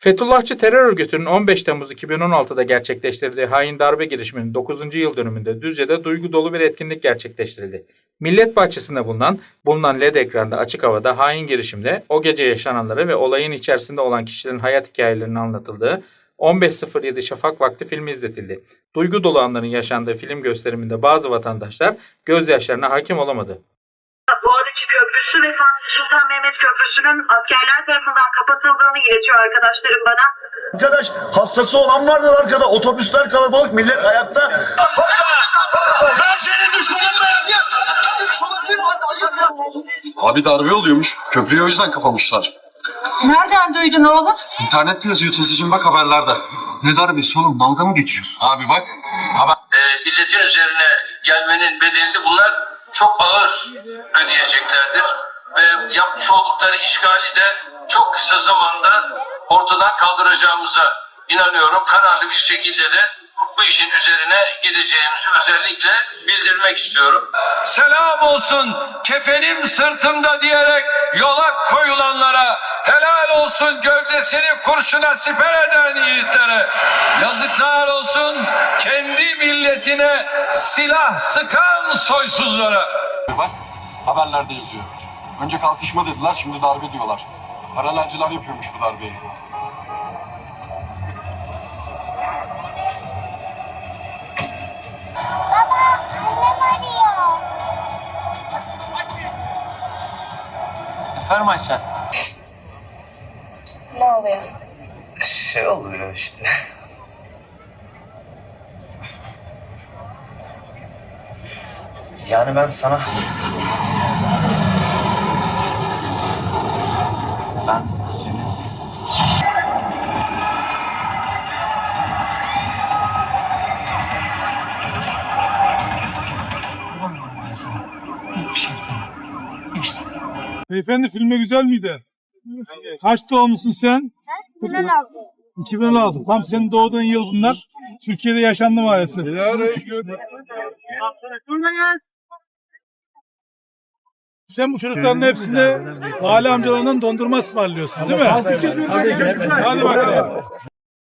Fethullahçı terör örgütünün 15 Temmuz 2016'da gerçekleştirdiği hain darbe girişiminin 9. yıl dönümünde Düzce'de duygu dolu bir etkinlik gerçekleştirildi. Millet bahçesinde bulunan, bulunan LED ekranda açık havada hain girişimde o gece yaşananları ve olayın içerisinde olan kişilerin hayat hikayelerinin anlatıldığı 15.07 Şafak Vakti filmi izletildi. Duygu dolu anların yaşandığı film gösteriminde bazı vatandaşlar gözyaşlarına hakim olamadı. Boğaziçi Köprüsü ve Fatih Sultan Mehmet Köprüsü'nün askerler tarafından iletiyor arkadaşlarım bana. Arkadaş hastası olan vardır arkada. Otobüsler kalabalık, millet ayakta. Ben senin düşmanım ben. Abi darbe oluyormuş. Köprüyü o yüzden kapamışlar. Nereden duydun oğlum? İnternette yazıyor teyzeciğim bak haberlerde. Ne darbesi oğlum? Dalga mı geçiyorsun? Abi bak. Haber... e, milletin üzerine gelmenin bedelini bunlar çok ağır ödeyeceklerdir. Ve yapmış oldukları işgali de çok kısa zamanda ortadan kaldıracağımıza inanıyorum. Kararlı bir şekilde de bu işin üzerine gideceğimizi özellikle bildirmek istiyorum. Selam olsun kefenim sırtımda diyerek yola koyulanlara helal olsun gövdesini kurşuna siper eden yiğitlere yazıklar olsun kendi milletine silah sıkan soysuzlara. Bak haberlerde yazıyor. Önce kalkışma dediler şimdi darbe diyorlar. Paralelciler yapıyormuş bu darbeyi. Efendim Aysel? Ne oluyor? Şey oluyor işte. Yani ben sana... Ben seni... Yapamıyorum ben sana. Hiçbir yapamam. İşte. Beyefendi filme güzel miydi? Kaç doğumlusun sen? 2016. 2016. Tam senin doğduğun yıl bunlar. Türkiye'de yaşandı maalesef. Sen bu çocukların hepsine aile amcalarından dondurma ısmarlıyorsun değil mi? Hadi bakalım.